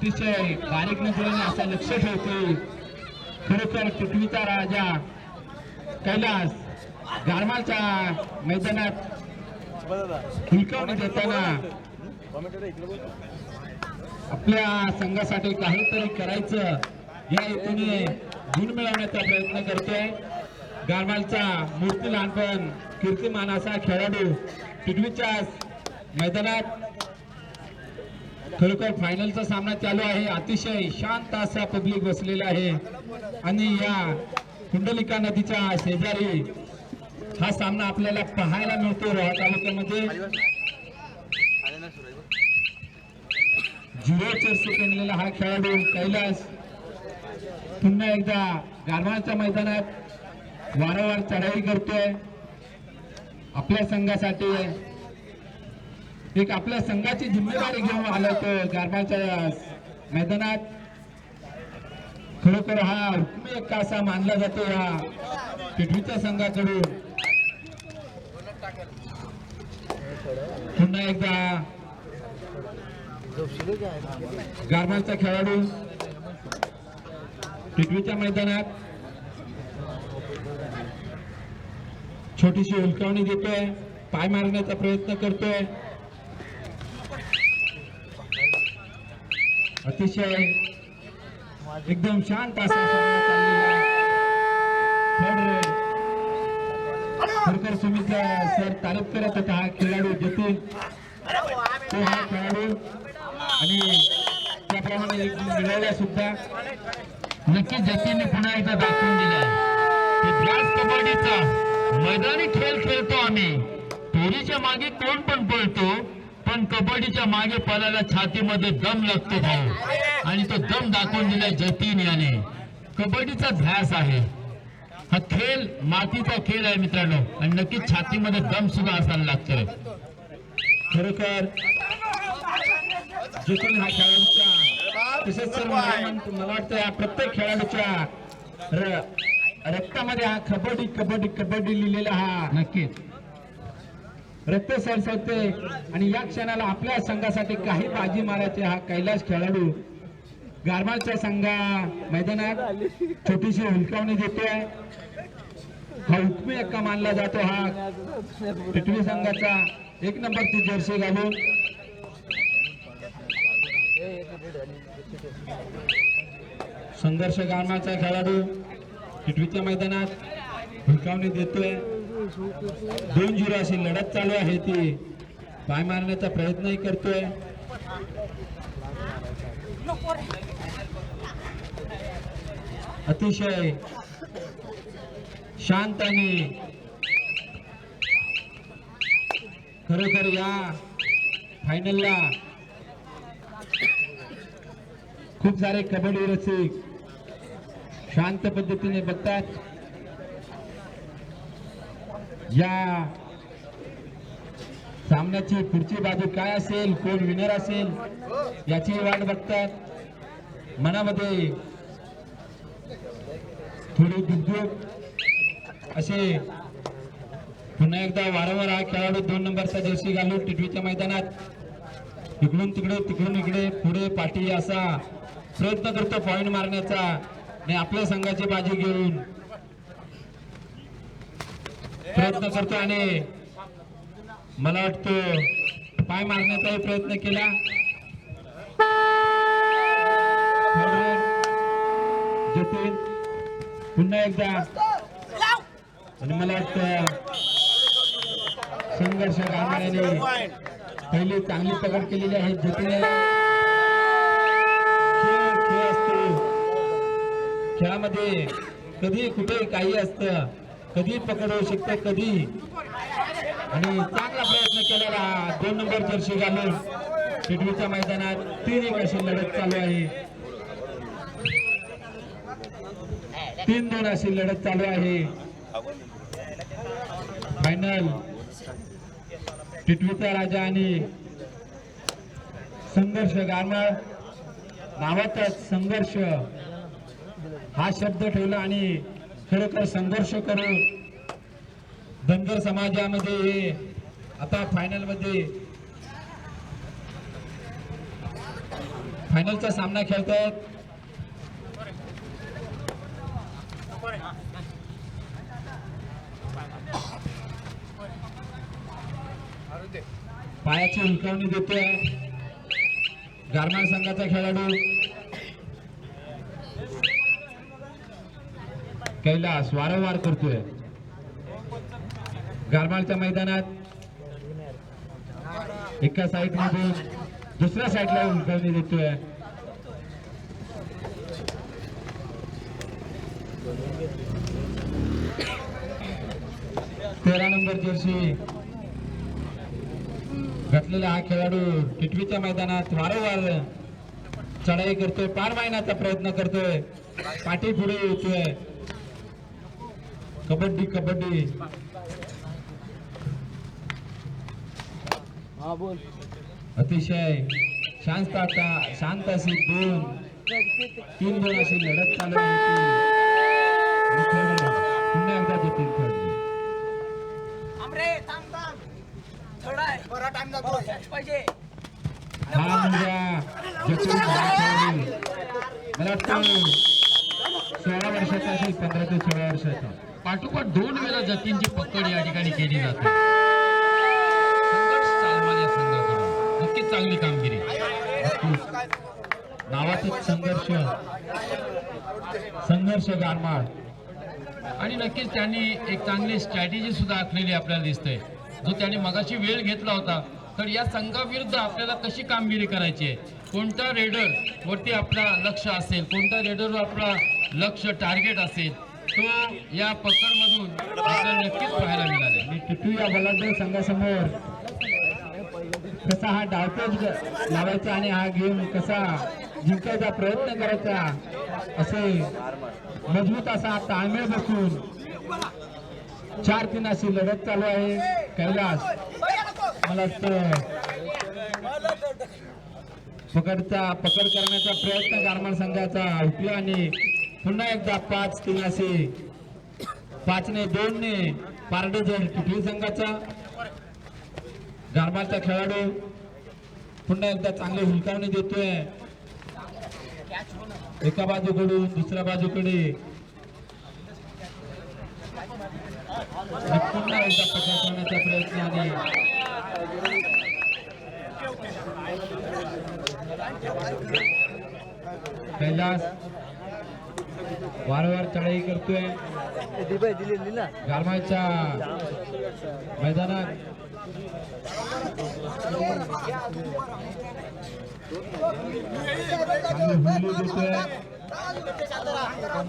अतिशय बारीक नजरेने असं लक्ष ठेवते. खरोखर पृथ्वीचा राजा कैलास गारमालच्या मैदानात हुलकावणी देताना आपल्या संघासाठी काहीतरी करायचं. या हेतूने गुण मिळवण्याचा प्रयत्न करतोय. गारमालचा मूर्ती लहानपण कीर्तिमान असा खेळाडू पृथ्वीच्या मैदानात खरोखर फायनलचा सामना चालू आहे. अतिशय शांत असा पब्लिक बसलेला आहे. आणि या कुंडलिका नदीच्या शेजारी हा सामना आपल्याला पाहायला मिळतो रोहा तालुक्यामध्ये. झिरो चर्चे पेनलेला हा खेळाडू कैलास. पुन्हा एकदा गारवाच्या मैदानात वारंवार चढाई करतोय. आपल्या संघासाठी एक आपल्या संघाची जिम्मेदारी घेऊन आलं होतं गारबाच्या मैदानात. खरोखर हा हुकमी एक असा मानला जातो या पिठवीच्या संघाकडून. पुन्हा एकदा गारबाचा खेळाडू पिठवीच्या मैदानात. छोटीशी उलकावणी देतोय पाय मारण्याचा प्रयत्न करतोय. अतिशय एकदम शांत असा सामना सर तारीफ करत होता हा खेळाडू जतीन. तो हा खेळाडू. आणि त्याप्रमाणे मिळवल्या सुद्धा. नक्कीच जतीनने पुन्हा एकदा दाखवून दिला की कबड्डीचा मैदानी खेळ खेळतो आम्ही. पोरीच्या मागे कोण पण पळतो पण कबड्डीच्या मागे पळायला छातीमध्ये दम लागतो भाऊ. आणि तो दम दाखवून दिलाय जतीन याने. कबड्डीचा ध्यास आहे. हा खेळ मातीचा खेळ आहे मित्रांनो. आणि नक्कीच छातीमध्ये दम सुद्धा असायला लागतोय. खरोखर जतीन हा खेळाडूचा तसेच मला वाटतं या प्रत्येक खेळाडूच्या र- रक्तामध्ये हा कबड्डी कबड्डी कबड्डी लिहिलेला हा नक्कीच. रक्त सरसवते आणि या क्षणाला आपल्या संघासाठी काही बाजी मारायचे हा कैलास खेळाडू. गारमालच्या संघा मैदानात छोटीशी हुलकावणी देतोय. हा हुकमी एक्का मानला जातो हा. पृथ्वी संघाचा एक नंबरची जर्सी घालून संघर्ष गारमालचा खेळाडू पृथ्वीच्या मैदानात. हुलकावणी देतोय. दोन झिरो अशी लढत चालू आहे ती. पाय मारण्याचा प्रयत्नही करतोय. अतिशय शांत आणि खरोखर या फायनलला खूप सारे कबड्डी रसिक शांत पद्धतीने बघतात या सामन्याची पुढची बाजू काय असेल कोण विनर असेल याची वाट बघतात. मनामध्ये थोडी दुगदुग असे पुन्हा एकदा वारंवार हा खेळाडू दोन नंबरचा जर्सी घालून टिटवीच्या मैदानात इकडून तिकडे तिकडून इकडे पुढे पाठी असा प्रयत्न करतो पॉईंट मारण्याचा. आणि आपल्या संघाची बाजू घेऊन प्रयत्न करतो आणि मला वाटतं पाय मारण्याचाही प्रयत्न केला. जतीन पुन्हा एकदा. आणि मला वाटतं संघर्ष गाण्याने पहिली चांगली पकड केलेली आहे जतीन. खेळ खेळ असतो. खेळामध्ये कधी कुठे काही असतं. कधी पकडू शकते शकतं कधी आणि चांगला प्रयत्न केलेला दोन नंबर जर्सी घालून पिटवीच्या मैदानात तीन एक अशी लढत चालू आहे. तीन दोन अशी लढत चालू आहे. फायनल टिटवीचा राजा आणि संघर्ष गाणं. नावातच संघर्ष. हा शब्द ठेवला आणि खरोखर संघर्ष करून धनगर समाजामध्ये हे आता फायनलमध्ये फायनलचा सामना खेळतायत पायाची उलकावणी देतोय. गारमाळ संघाचा खेळाडू. कैलास वारंवार करतोय. गारमाळच्या मैदानात एका साईड मधून दुसऱ्या साईडला उलकावणी देतोय. तेरा नंबर जर्सी घातलेला हा खेळाडू किटवीच्या मैदानात वारंवार चढाई करतोय पार मारण्याचा प्रयत्न करतोय. पाठी पुढे येतोय. कबड्डी कबड्डी. हा बोल. अतिशय शांत आता शांत अशी दोन तीन दोन अशी लढत चालू पुन्हा एकदा देतील हा मुलगा झाला. खेळाडू. मला वाटतं सोळा वर्षाचा असेल पंधरा ते सोळा वर्षाचा. पाठोपाठ दोन वेळा जातींची पकड या ठिकाणी केली जाते. नक्कीच चांगली कामगिरी. नावातच संघर्ष. संघर्ष गारमाळ आणि नक्कीच त्यांनी एक चांगली स्ट्रॅटेजी सुद्धा आखलेली आपल्याला दिसते. जो त्यांनी मगाशी वेळ घेतला होता. तर या संघाविरुद्ध आपल्याला कशी कामगिरी करायची आहे? कोणता रेडर वरती आपला लक्ष असेल? कोणता रेडरवर आपला लक्ष टार्गेट असेल? तो या पकडमधून आपल्याला नक्कीच पाहायला मिळाले आणि टिटू या बलाढ्य संघासमोर कसा हा डावपेच लावायचा आणि हा गेम कसा जिंकायचा प्रयत्न करायचा असे मजबूत असा ताळमेळ बसून चार तीन अशी लढत चालू आहे. कैलास मला वाटतं पकडचा पकड करण्याचा प्रयत्न गारमाळ संघाचा हुकला आणि पुन्हा एकदा पाच तीन असे पाचने दोनने. दोन ने पारडे जाईल टिटवी संघाचा? गारमाळचा खेळाडू. पुन्हा एकदा चांगली हुलकावणी देतोय. एका बाजूकडून दुसऱ्या बाजूकडे. पुन्हा एकदा पकड करण्याचा प्रयत्न आणि कैलास वारंवार चढाई करतोय. गारमाच्या मैदानात.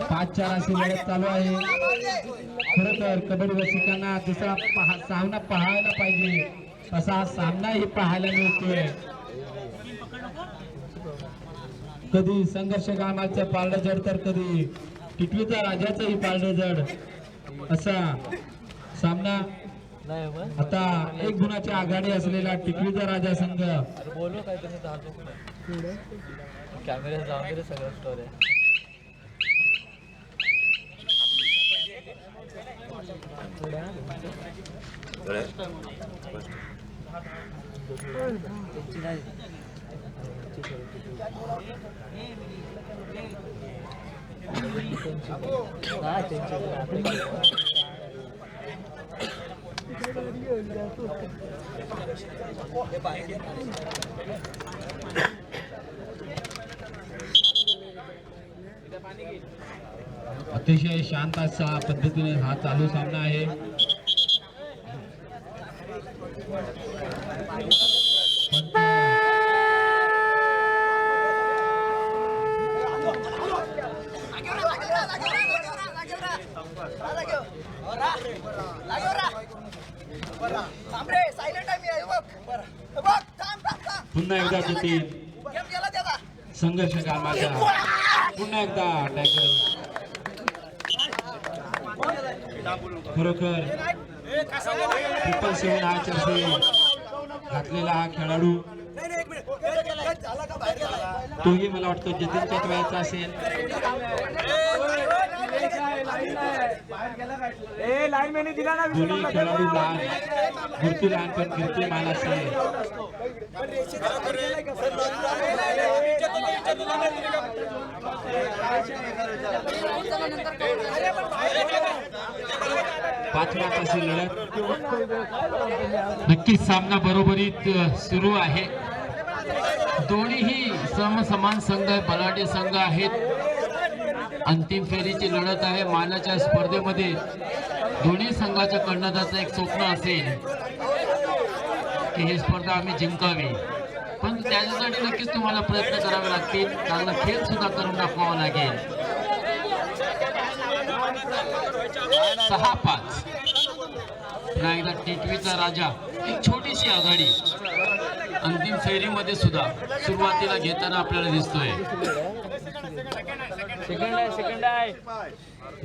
पाच चार अशी लढत चालू आहे. खरं तर कबड्डी रसिकांना दुसरा पहा सामना पाहायला पाहिजे. असा हा सामनाही पाहायला मिळतोय. कधी संघर्ष गामाचं पारडं जड तर कधी टिटवीचा राजाचंही पारडं जड. असा सामना आता एक गुणाची आघाडी असलेला टिटवीचा राजा संघ बोलू काय कॅमेरा जाऊन सगळं स्टोरी अतिशय शांत असा पद्धतीने हा चालू सामना आहे पण सायलेंट आहे मी आहे बघ बघ थांब थांब थांब पुन्हा एकदा त्याचा. संघर्ष कामाचा पुन्हा एकदा टॅकल खरोखर ट्रिपल सेव्हन हा चर्चे घातलेला हा खेळाडू. तोही मला वाटतं जतीनच्याच वयाचा असेल. ए लाईन मॅने दिला ना दोन्ही खेळाडू लहान मूर्ती लहानपण कीर्तिमान असे पाच मॅच अशी लढत. नक्कीच सामना बरोबरीत सुरू आहे. दोन्हीही समसमान संघ बलाढ्य संघ आहेत. अंतिम फेरीची लढत आहे. मानाच्या स्पर्धेमध्ये दोन्ही संघाच्या कर्णधाचं एक स्वप्न असेल की ही स्पर्धा आम्ही जिंकावी. पण त्याच्यासाठी नक्कीच तुम्हाला प्रयत्न करावे लागतील. चांगला खेळ सुद्धा करून दाखवावा लागेल. सहा पाच पुन्हा एकदा टिटवीचा राजा एक छोटीशी आघाडी अंतिम फेरीमध्ये सुद्धा सुरुवातीला घेताना आपल्याला दिसतोय. सेकंड आहे सेकंड आहे.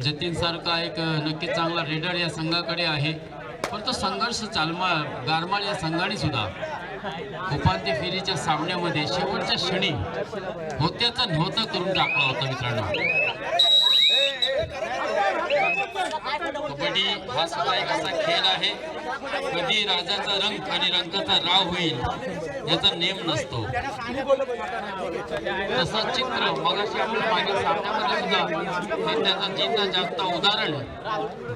जतीन सारखा एक नक्की चांगला रेडर या संघाकडे आहे. पण तो संघर्ष चालमा गारमाळ या संघाने सुद्धा. उपांत्य फेरीच्या सामन्यामध्ये शेवटच्या क्षणी होत्याचा नव्हता करून टाकला होता मित्रांनो. कबड्डी हा सुद्धा एक असा खेळ आहे. कधी राजाचा रंग आणि रंगाचा राव होईल याचा नेम नसतो. तसं चित्र मगाशी आपल्या मागे सामन्यामध्ये सुद्धा हे त्याचं जिंदा जागता उदाहरण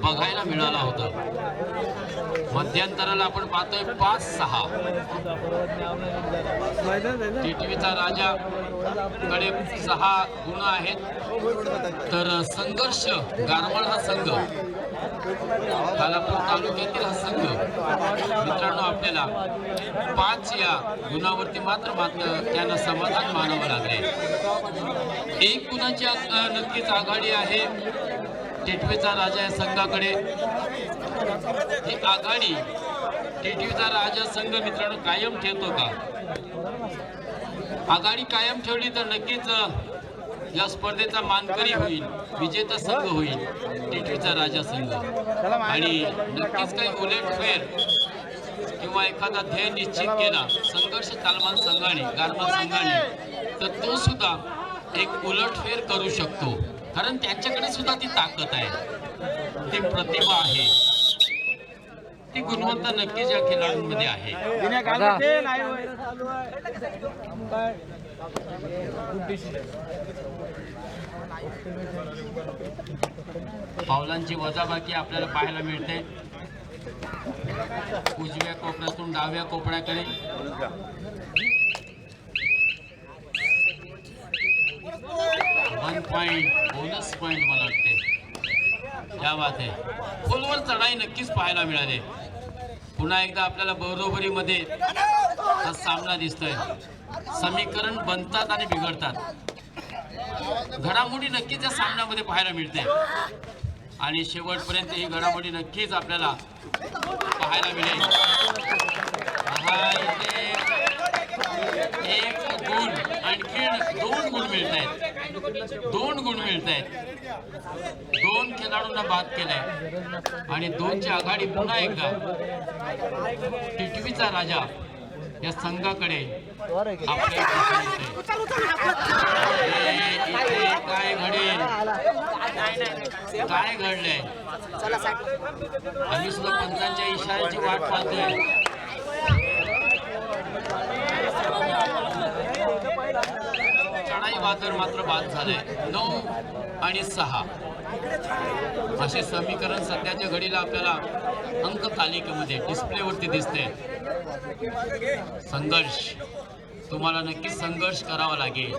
बघायला मिळाला होता. मध्यंतराला आपण पाहतोय पाच सहा. टीटीव्हीचा राजा कडे सहा गुण आहेत. तर संघर्ष गारमळ हा संघ. खालापूर तालुक्यातील हा संघ मित्रांनो आपल्याला पाच या गुणावरती मात्र मात्र त्यांना समाधान मानावं लागले. एक गुणाची नक्कीच आघाडी आहे. टिटवीचा राजा या संघाकडे. ही आघाडी टिटवीचा राजा संघ मित्रांनो कायम ठेवतो का? आघाडी कायम ठेवली तर नक्कीच या स्पर्धेचा मानकरी होईल विजेता संघ होईल टिटवीचा राजा संघ. आणि नक्कीच काही उलटफेर किंवा एखादा ध्येय निश्चित केला संघर्ष तालमान संघाने गारमान संघाने तर तो सुद्धा एक उलटफेर करू शकतो. कारण त्यांच्याकडे सुद्धा ती ताकद आहे. ती प्रतिभा आहे. ती गुणवत्ता नक्कीच या खेळाडूंमध्ये आहे. पावलांची वजाबाकी आपल्याला पाहायला मिळते. उजव्या कोपऱ्यातून डाव्या कोपऱ्याकडे. वन पॉइंट बोनस पॉइंट मला वाटते या बात आहे खोलवर चढाई नक्कीच पाहायला मिळाली. पुन्हा एकदा आपल्याला बरोबरीमध्ये हा सामना दिसतोय. समीकरण बनतात आणि बिघडतात. घडामोडी नक्कीच या सामन्यामध्ये पाहायला मिळते. आणि शेवटपर्यंत ही घडामोडी नक्कीच आपल्याला पाहायला मिळेल. एक गुण आणखीन दोन गुण मिळत आहेत दोन गुण मिळत आहेत दोन खेळाडूंना बाद केलाय. आणि दोनची आघाडी पुन्हा एकदा टिटवीचा राजा या संघाकडे काय घडेल काय घडलंय? आम्ही सुद्धा पंचांच्या इशाऱ्याची वाट पाहतोय. चढाई वादर मात्र बाद झालंय. नऊ आणि सहा. असे समीकरण सध्याच्या घडीला आपल्याला अंक तालिकेमध्ये डिस्प्लेवरती दिसते संघर्ष. तुम्हाला नक्कीच संघर्ष करावा लागेल.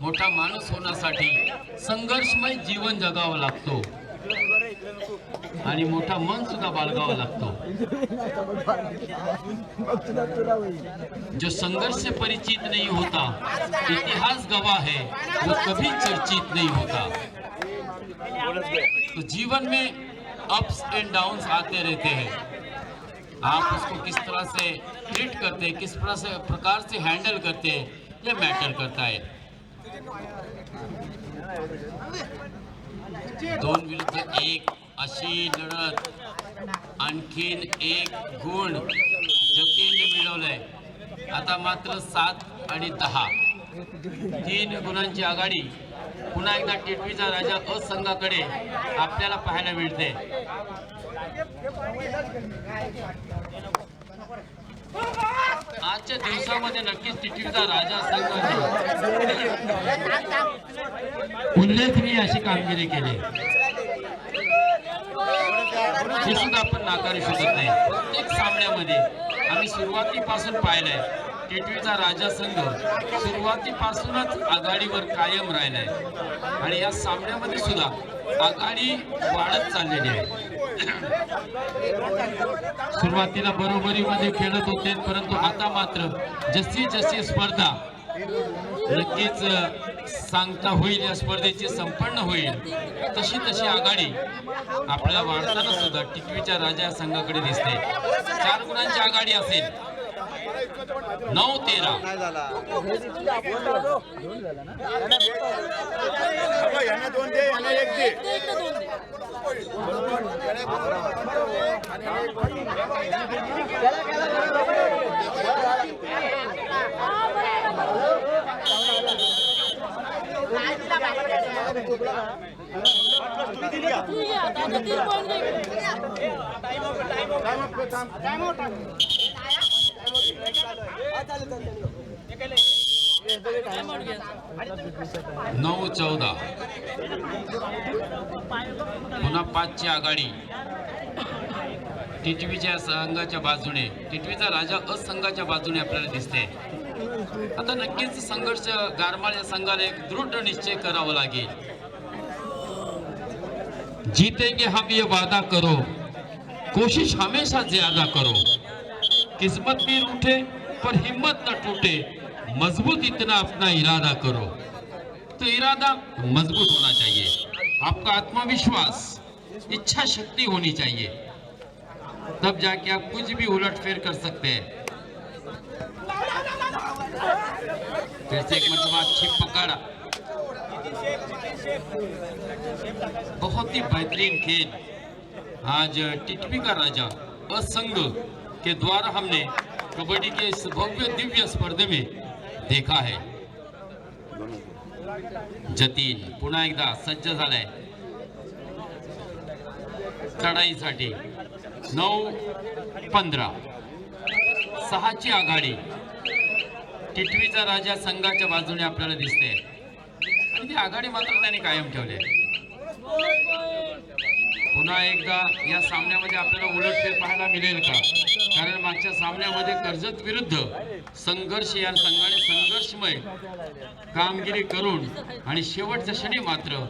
मोठा माणूस होण्यासाठी संघर्षमय जीवन जगावा लागतो. आणि मोठा मन सुद्धा बाळगावा लागतो. जो संघर्ष से परिचित नहीं होता इतिहास गवाह है वो कभी चर्चित नहीं होता. तो जीवन में अप्स एंड डाउन्स आते रहते हैं। आप उसको किस तरह से ट्रीट करते हैं किस तरह से प्रकार से हैंडल करते हैं ये मैटर करता है। दोन विरुद्ध एक अशी लढत आणखीन एक गुण जतीनने मिळवलाय। आता मात्र सात आणि दहा। तीन गुणांची आघाडी पुन्हा एकदा टिटवीचा राजा असंघाकडे संघाकडे आपल्याला पाहायला मिळते. आजच्या दिवसामध्ये नक्कीच टिटवीचा राजा संघ उल्लेखनीय अशी कामगिरी केली. हे सुद्धा आपण नाकारू शकत नाही. प्रत्येक सामन्यामध्ये आम्ही सुरुवातीपासून पाहिलंय. टिटवीचा राजा संघ सुरुवातीपासूनच आघाडीवर कायम राहिला आहे आणि या सामन्यामध्ये सुद्धा आघाडी वाढत चाललेली आहे. सुरुवातीला बरोबरीमध्ये खेळत होते परंतु आता मात्र जशी जशी स्पर्धा नक्कीच सांगता होईल या स्पर्धेची संपन्न होईल तशी तशी आघाडी आपल्याला वाढताना सुद्धा टिकवीच्या राजा संघाकडे दिसते. चार गुणांची आघाडी असेल. नऊ तेरा. एक. दे नऊ चौदा. पुन्हा पाचची आघाडी. टिटवीच्या संघाच्या बाजूने. टिटवीचा राजा असंघाच्या बाजूने आपल्याला दिसते आता नक्कीच संघर्ष गारमाळ या संघाला एक दृढ निश्चय करावा लागेल. जीतेंगे हम ये वादा करो. कोशिश हमेशा ज्यादा करो. किस्मत भी रूठे पर हिम्मत न टूटे, मज़बूत इतना अपना इरादा करो। तो इरादा मज़बूत होना चाहिए। आपका आत्मविश्वास, इच्छा शक्ति होनी चाहिए। तब जाके आप कुछ भी उलट फेर कर सकते हैं। फिर से एक मरतबा अच्छी पकड़। बहुत ही बेहतरीन खेल। आज टिटवी का राजा, असंग के द्वारा हमने कबड्डी के इस भव्य दिव्य स्पर्धे में देखा है। जतीन पुन्हा एकदा सज्ज झालाय। चढाईसाठी नऊ पंधरा. सहाची आघाडी. टिटवीचा राजा संघाच्या बाजूने आपल्याला दिसते आणि ती आघाडी मात्र त्याने कायम ठेवली पुन्हा एकदा या सामन्यामध्ये आपल्याला उलटफेर पाहायला मिळेल का? कारण मागच्या सामन्यामध्ये कर्जत विरुद्ध संघर्ष या संघाने संघर्षमय कामगिरी करून आणि शेवटच्या क्षणी मात्र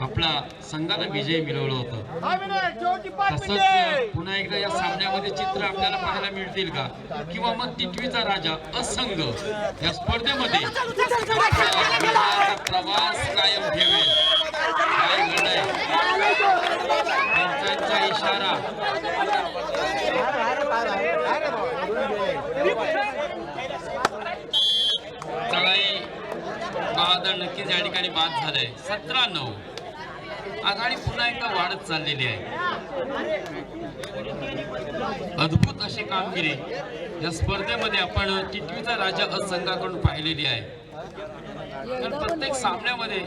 आपला संघाला विजय मिळवलं होता. तसंच पुन्हा एकदा या सामन्यामध्ये चित्र आपल्याला पाहायला मिळतील का? किंवा मग टिटवीचा राजा असंघ या स्पर्धेमध्ये प्रवास कायम ठेवेल. काय इशारा चढाई बहादर नक्कीच या ठिकाणी बाद झालंय सतरा नऊ आघाडी पुन्हा एकदा वाढत चाललेली आहे अद्भुत अशी कामगिरी. या स्पर्धेमध्ये आपण टिटवीचा राजा असंघाकडून संघाकडून पाहिलेली आहे. तर प्रत्येक सामन्यामध्ये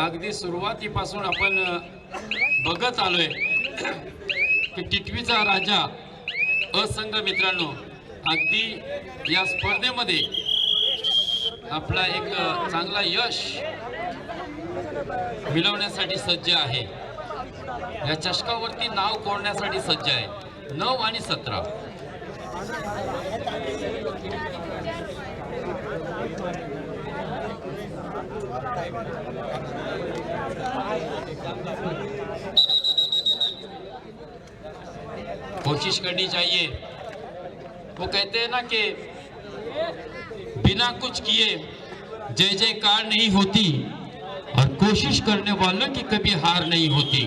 अगदी सुरुवातीपासून आपण बघत आलोय की टिटवीचा राजा असंघ मित्रांनो अगदी या स्पर्धेमध्ये आपला एक चांगला यश मिळवण्यासाठी सज्ज आहे. या चषकावरती नाव कोरण्यासाठी सज्ज आहे. नऊ आणि सतरा. कोशिश करनी चाहिए। वो कहते हैं ना कि बिना कुछ किए जय जयकार नहीं होती और कोशिश करने वालों की कभी हार नहीं होती।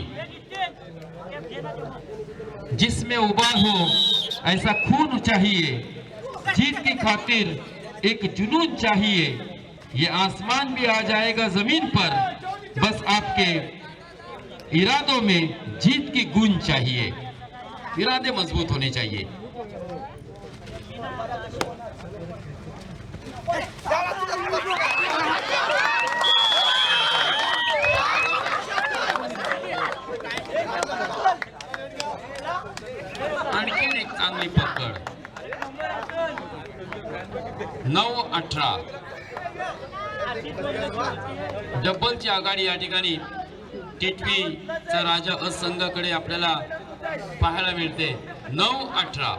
जिसमें उबाल हो, ऐसा खून चाहिए। जीत की खातिर एक जुनून चाहिए। ये आसमान भी आ जाएगा ज़मीन पर। बस आपके इरादों में जीत की गूंज चाहिए। इरादे मजबूत होने चाहिए। आणखीन एक चांगली पकड। नऊ अठरा। डबलची आघाडी या ठिकाणी टिटवीचा राजा असंघाकडे आपल्याला पाहायला मिळते. नऊ अठरा.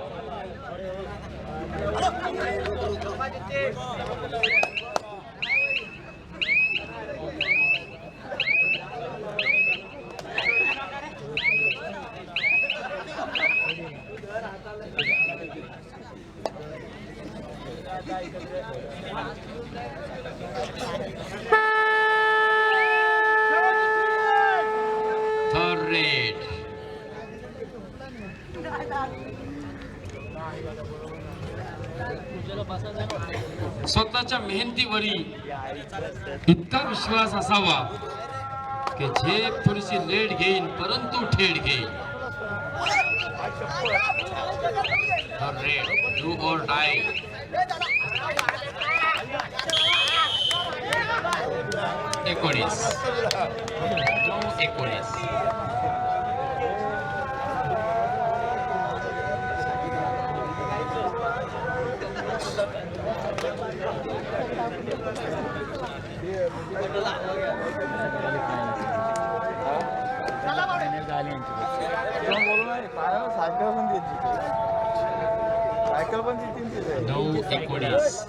स्वतःच्या मेहनतीवरी इतका विश्वास असावा की झेप थोडीशी लेट घेईन परंतु थेट घेईन. Third red, एकोणीस. एकोणीस. सायकल पण सायकल पण नऊ एकोणीस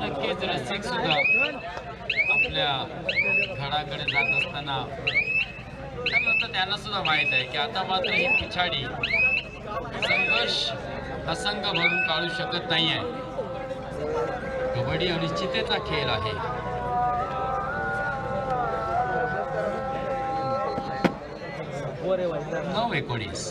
नक्कीच रसिक सुद्धा आपल्या घराकडे जात असताना त्यानंतर त्यांना सुद्धा माहीत आहे की आता मात्र ही पिछाडी संघर्ष असंग भरून काढू शकत नाही आहे. कबड्डी अनिश्चितेचा खेळ आहे. नऊ एकोणीस.